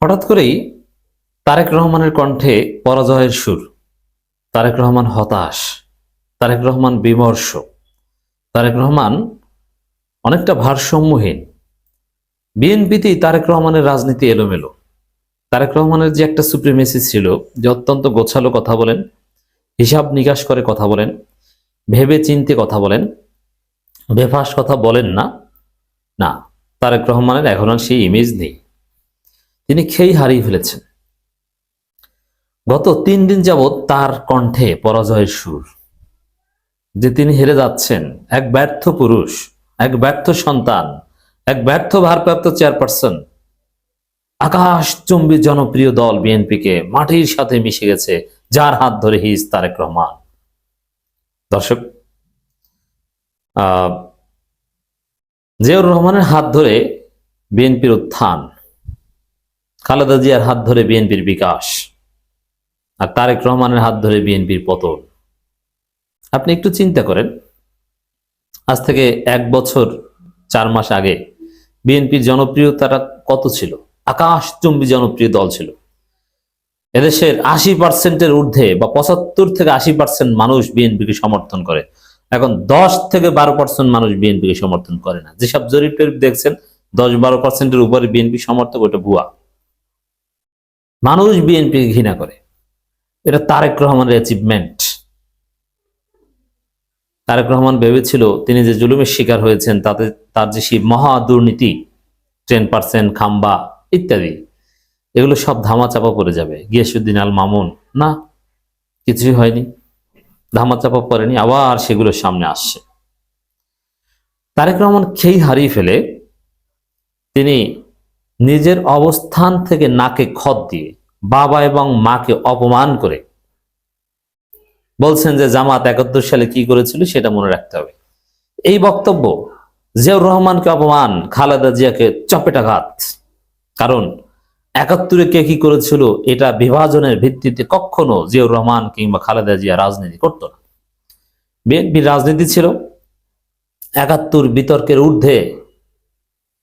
হঠাৎ করেই তারেক রহমানের কণ্ঠে পরাজয়ের সুর। তারেক রহমান হতাশ, তারেক রহমান বিমর্ষ, তারেক রহমান অনেকটা ভারসাম্যহীন। বিএনপিতেই তারেক রহমানের রাজনীতি এলোমেলো। তারেক রহমানের যে একটা সুপ্রিমেসি ছিল, যে অত্যন্ত গোছালো কথা বলেন, হিসাব নিকাশ করে কথা বলেন, ভেবে চিনতে কথা বলেন, বেফাস কথা বলেন না না, তারেক রহমানের এখন আর সেই ইমেজ নেই। তিনি খেই হারিয়ে ফেলেছেন। গত তিন দিন যাবৎ তার কণ্ঠে পরাজয়ের সুর, যে তিনি হেরে যাচ্ছেন। এক ব্যর্থ পুরুষ, এক ব্যর্থ সন্তান, এক ব্যর্থ ভারপ্রাপ্ত চেয়ারপারসন, আকাশচুম্বী জনপ্রিয় দল বিএনপিকে মাটির সাথে মিশে গেছে, যার হাত ধরে হিজ তারেক রহমান। দর্শক জিয়াউর রহমানের হাত ধরে বিএনপির উত্থান খালেদা জিয়ার হাত ধরে বিএনপির বিকাশ আর তারেক রহমানের হাত ধরে বিএনপির পতন। আপনি একটু চিন্তা করেন, আজ থেকে এক বছর চার মাস আগে বিএনপির জনপ্রিয়তাটা কত ছিল? আকাশচুম্বী জনপ্রিয় দল ছিল। এদেশের আশি পার্সেন্টের ঊর্ধ্বে বা পঁচাত্তর থেকে আশি পার্সেন্ট মানুষ বিএনপিকে সমর্থন করে। এখন দশ থেকে বারো পার্সেন্ট মানুষ বিএনপিকে সমর্থন করে না। যেসব জরিপ দেখছেন, দশ বারো পার্সেন্টের উপরে বিএনপি সমর্থক, ওটা ভুয়া। মানুষ বিএনপিকে ঘৃণা করে। এটা তারেক রহমানের অ্যাচিভমেন্ট তারেক রহমান ভেবেছিল, তিনি যে জুলুমের শিকার হয়েছেন, তাতে তার যে সেই মহা দুর্নীতি টেন পার্সেন্ট খাম্বা ইত্যাদি, এগুলো সব ধামাচাপা পড়ে যাবে। গিয়াসুদ্দিন আল মামুন, না, কিছুই হয়নি। ধামাচাপা পড়েনি, আবার সেগুলো সামনে আসছে। তারেক রহমান খেই হারিয়ে ফেলে, তিনি নিজের অবস্থান থেকে নাকে খত দিয়ে বাবা এবং মাকে অপমান করে। বলছেন যে, জামাত একাত্তর সালে কি করেছিল সেটা মনে রাখতে হবে। এই বক্তব্য জিয়াউর রহমানকে অপমান, খালেদা জিয়াকে চপেটাঘাত। কারণ একাত্তরে কে কি করেছিল এটা বিভাজনের ভিত্তিতে কখনো জিয়াউর রহমান কিংবা খালেদা জিয়া রাজনীতি করতো না। বিএনপির রাজনীতি ছিল একাত্তর বিতর্কের ঊর্ধ্বে।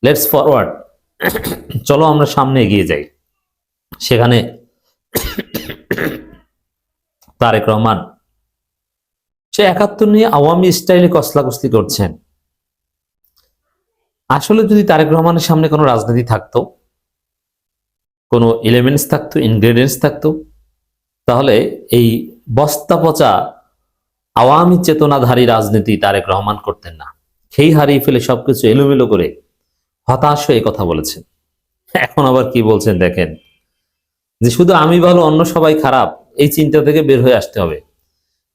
লেটস ফরওয়ার্ড চলো আমরা সামনে এগিয়ে যাই। সেখানে তারেক রহমান, সে একাত্তর নিয়ে আওয়ামী স্টাইলে কসলাকস্তি করছেন। আসলে যদি তারেক রহমানের সামনে কোনো রাজনীতি থাকতো, কোনো এলিমেন্টস থাকতো ইনগ্রেডিয়েন্টস থাকতো, তাহলে এই বস্তা পচা আওয়ামী চেতনাধারী রাজনীতি তারেক রহমান করতেন না। খেই হারিয়ে ফেলে সবকিছু এলোমেলো করে হতাশ হয়ে কথা বলেছেন এখন আবার কি বলছেন দেখেন। যে শুধু আমি ভালো, অন্য সবাই খারাপ, এই চিন্তা থেকে বের হয়ে আসতে হবে।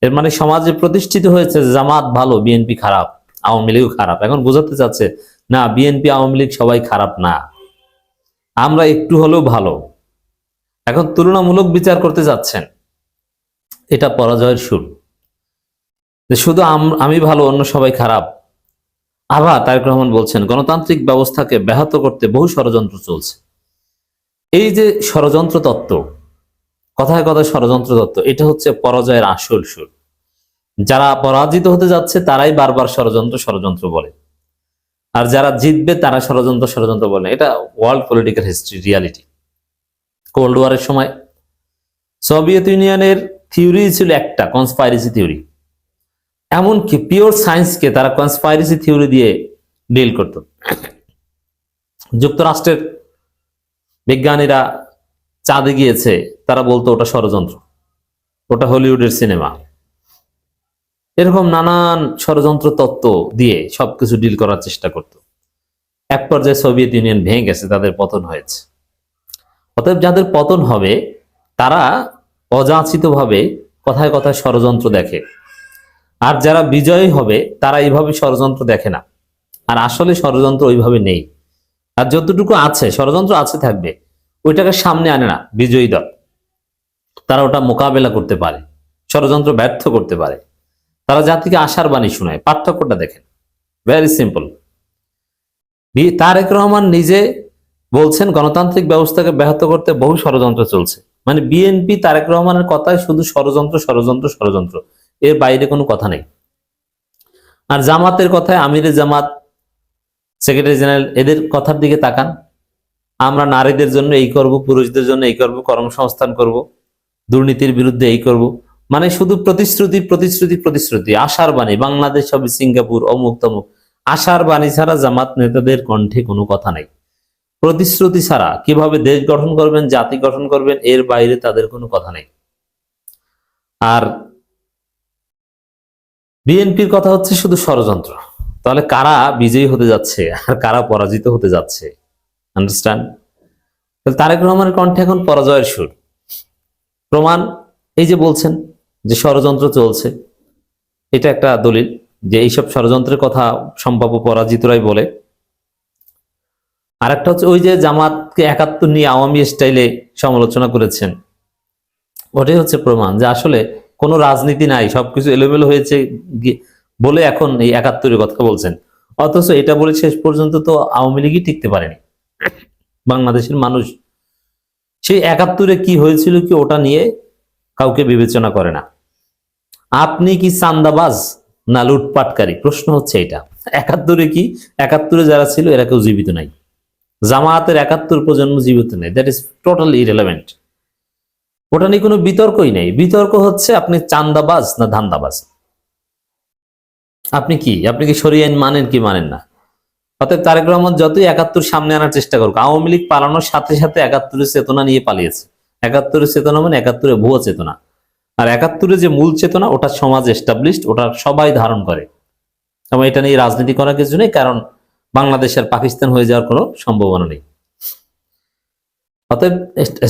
এর মানে সমাজে প্রতিষ্ঠিত হয়েছে জামাত ভালো, বিএনপি খারাপ, আওয়ামী লীগও খারাপ। এখন বোঝাতে চাচ্ছে, না, বিএনপি, আওয়ামী লীগ সবাই খারাপ না। আমরা একটু হলেও ভালো। এখন তুলনামূলক বিচার করতে যাচ্ছেন। এটা পরাজয়ের সুর। যে শুধু আম- আমি ভালো, অন্য সবাই খারাপ আবার তারেক রহমান বলছেন, গণতান্ত্রিক ব্যবস্থাকে ব্যাহত করতে বহু ষড়যন্ত্র চলছে। এই যে ষড়যন্ত্র তত্ত্ব, কথায় কথায় ষড়যন্ত্র তত্ত্ব, এটা হচ্ছে পরাজয়ের আসল সুর। যারা পরাজিত হতে যাচ্ছে, তারাই বারবার ষড়যন্ত্র ষড়যন্ত্র বলে। আর যারা জিতবে, তারা ষড়যন্ত্র ষড়যন্ত্র বলে এটা world political history reality cold ওয়ারের সময় সোভিয়েত ইউনিয়নের থিওরি ছিল একটা কনস্পাইরেসি থিওরি এমনকি পিওর সায়েন্সকে তারা কনস্পাইরেসি থিওরি দিয়ে ডিল করত। যুক্তরাষ্ট্রের বিজ্ঞানীরা চাঁদে গিয়েছে, তারা বলতো ওটা ষড়যন্ত্র, ওটা হলিউডের সিনেমা। এরকম নানান ষড়যন্ত্র তত্ত্ব দিয়ে সবকিছু ডিল করার চেষ্টা করত। এক পর্যায়ে সোভিয়েত ইউনিয়ন ভেঙে গেছে, তাদের পতন হয়েছে। অতএব যাদের পতন হবে, তারা অযাচিতভাবে কথায় কথায় ষড়যন্ত্র দেখে। আর যারা বিজয়ী হবে, তারা এইভাবে ষড়যন্ত্র দেখে না। আর আসলে ষড়যন্ত্র ওইভাবে নেই। আর যতটুকু আছে, ষড়যন্ত্র আছে থাকবে, ওইটাকে সামনে আনে না বিজয়ী দল। তারা ওটা মোকাবেলা করতে পারে, ষড়যন্ত্র ব্যর্থ করতে পারে। তারা জাতিকে আশার বাণী শোনায়, পার্থক্যটা দেখেন। ভেরি সিম্পল তারেক রহমান নিজে বলছেন, গণতান্ত্রিক ব্যবস্থাকে ব্যাহত করতে বহু ষড়যন্ত্র চলছে। মানে বিএনপি তারেক রহমানের কথায় শুধু ষড়যন্ত্র ষড়যন্ত্র ষড়যন্ত্র। এর বাইরে কোনো কথা নেই। আর জামাতের কথায় আমিরে জামাত, সেক্রেটারি জেনারেল, এদের কথার দিকে তাকান। আমরা নারীদের জন্য এই করব, পুরুষদের জন্য এই করব, কর্মসংস্থান করব, দুর্নীতির বিরুদ্ধে এই করব। মানে শুধু প্রতিশ্রুতি প্রতিশ্রুতি প্রতিশ্রুতি, আশার বাণী। বাংলাদেশ হবে সিঙ্গাপুর, অমুক তমুক। আশার বাণী ছাড়া জামাত নেতাদের কণ্ঠে কোনো কথা নাই। প্রতিশ্রুতি ছাড়া কীভাবে দেশ গঠন করবেন, জাতি গঠন করবেন, এর বাইরে তাদের কোনো কথা নেই। আর বিএনপির কথা হচ্ছে শুধু ষড়যন্ত্র। তাহলে কারা বিজয়ী হতে যাচ্ছে? আর কারা পরাজিত হতে যাচ্ছে? আন্ডারস্ট্যান্ড তাহলে তারেক রহমানের কণ্ঠে এখন পরাজয়ের সুর। প্রমাণ এই যে বলছেন যে ষড়যন্ত্র চলছে, এটা একটা দলিল যে এইসব ষড়যন্ত্রের কথা সম্ভাব্য পরাজিতরাই বলে। আরেকটা হচ্ছে ওই যে জামাতকে একাত্তর নিয়ে আওয়ামী স্টাইলে সমালোচনা করেছেন। ওটাই হচ্ছে প্রমাণ যে আসলে কোনো রাজনীতি নাই, সবকিছু এলোমেলো হয়েছে বলে এখন এই একাত্তরের কথা বলছেন। অথচ এটা বলে শেষ পর্যন্ত তো আওয়ামী লীগই টিকতে পারেনি। বাংলাদেশের মানুষ সেই একাত্তরে কি হয়েছিল কি ওটা নিয়ে কাউকে বিবেচনা করে না। আপনি কি চান্দাবাজ না লুটপাটকারী? প্রশ্ন হচ্ছে এটা। একাত্তরে কি? একাত্তরে যারা ছিল, এরা কেউ জীবিত নাই। জামায়াতের একাত্তর প্রজন্ম জীবিত নেই। দ্যাট ইজ টোটালি ইরেলেভেন্ট ওটা নিয়ে কোনো বিতর্কই নেই। বিতর্ক হচ্ছে আপনি চান্দাবাজ না ধান্দাবাজ? আপনি কি? আপনি কি সরিয়ে আইন মানেন কি মানেন না? অতএব তারেক রহমান যতই একাত্তর সামনে আনার চেষ্টা করুক, আওয়ামী লীগ পালানোর সাথে সাথে একাত্তরের চেতনা নিয়ে পালিয়েছে। একাত্তরের চেতনা মানে একাত্তরে ভুয়ো চেতনা। আর একাত্তরে যে মূল চেতনা, ওটা সমাজ এস্টাবলিশড ওটা সবাই ধারণ করে। এবং এটা নিয়ে রাজনীতি করার কিছু নেই, কারণ বাংলাদেশ আর পাকিস্তান হয়ে যাওয়ার কোনো সম্ভাবনা নেই। অতএব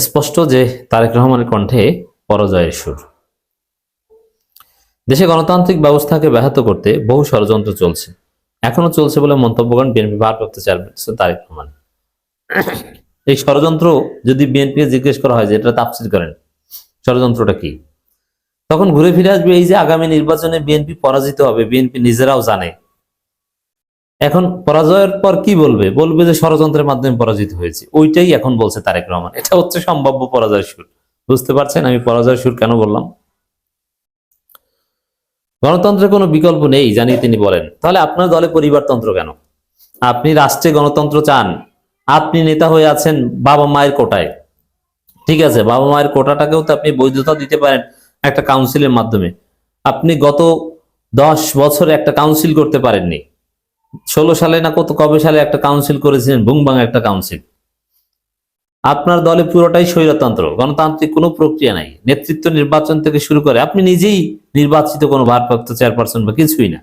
স্পষ্ট যে তারেক রহমানের কণ্ঠে পরাজয়ের সুর। দেশে গণতান্ত্রিক ব্যবস্থাকে ব্যাহত করতে বহু ষড়যন্ত্র চলছে। এখনও চলছে বলে মন্তব্য করেন বিএনপি ভারপ্রাপ্ত চেয়ারম্যান তারেক রহমান। এই ষড়যন্ত্র যদি বিএনপি জিজ্ঞেস করা হয় যে এটা তাফসির করেন, ষড়যন্ত্রটা কি? তখন ঘুরে ফিরে আসবে এই যে আগামী নির্বাচনে বিএনপি পরাজিত হবে, বিএনপি নিজেরাও জানে এখন পরাজয়ের পর কি বলবে? বলবে যে ষড়যন্ত্রের মাধ্যমে পরাজিত হয়েছে। ওইটাই এখন বলছে তারেক রহমান। এটা হচ্ছে সম্ভাব্য পরাজয় সুর। বুঝতে পারছেন? আমি পরাজয় সুর কেন বললাম? গণতন্ত্রের কোনো বিকল্প নেই জানি তিনি বলেন। তাহলে আপনার দলে পরিবারতন্ত্র কেন? আপনি রাষ্ট্রে গণতন্ত্র চান। আপনি নেতা হয়ে আছেন বাবা মায়ের কোটায়। ঠিক আছে, বাবা মায়ের কোটাটাকেও তো আপনি বৈধতা দিতে পারেন একটা কাউন্সিলের মাধ্যমে। আপনি গত দশ বছর একটা কাউন্সিল করতে পারেননি। ষোলো সালে না কত, কবে সালে একটা কাউন্সিল করেছিলেন? বুংবাং একটা কাউন্সিল আপনার দলে পুরোটাই স্বৈরতন্ত্র, গণতান্ত্রিক কোনো প্রক্রিয়া নাই। নেতৃত্ব নির্বাচন থেকে শুরু করে, আপনি নিজেই নির্বাচিত কোনো ভারপ্রাপ্ত চেয়ারপারসন বা কিছুই না।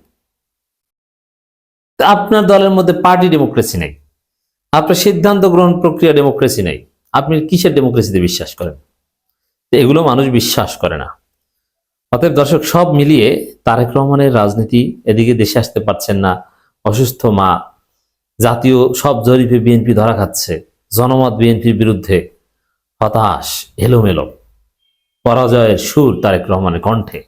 আপনার দলের মধ্যে পার্টি ডেমোক্রেসি নেই। আপনার সিদ্ধান্ত গ্রহণ প্রক্রিয়া ডেমোক্রেসি নেই। আপনি কিসের ডেমোক্রেসিতে বিশ্বাস করেন? এগুলো মানুষ বিশ্বাস করে না। অতএব দর্শক, সব মিলিয়ে তারেক রহমানের রাজনীতি এদিকে দেশে আসতে পারছেন না। অসুস্থ মা, জাতীয় সব জরিপে বিএনপি ধরা খাচ্ছে, জনমত বিএনপির বিরুদ্ধে। হতাশ, এলোমেলো। পরাজয়ের সুর তারেক রহমানের কণ্ঠে।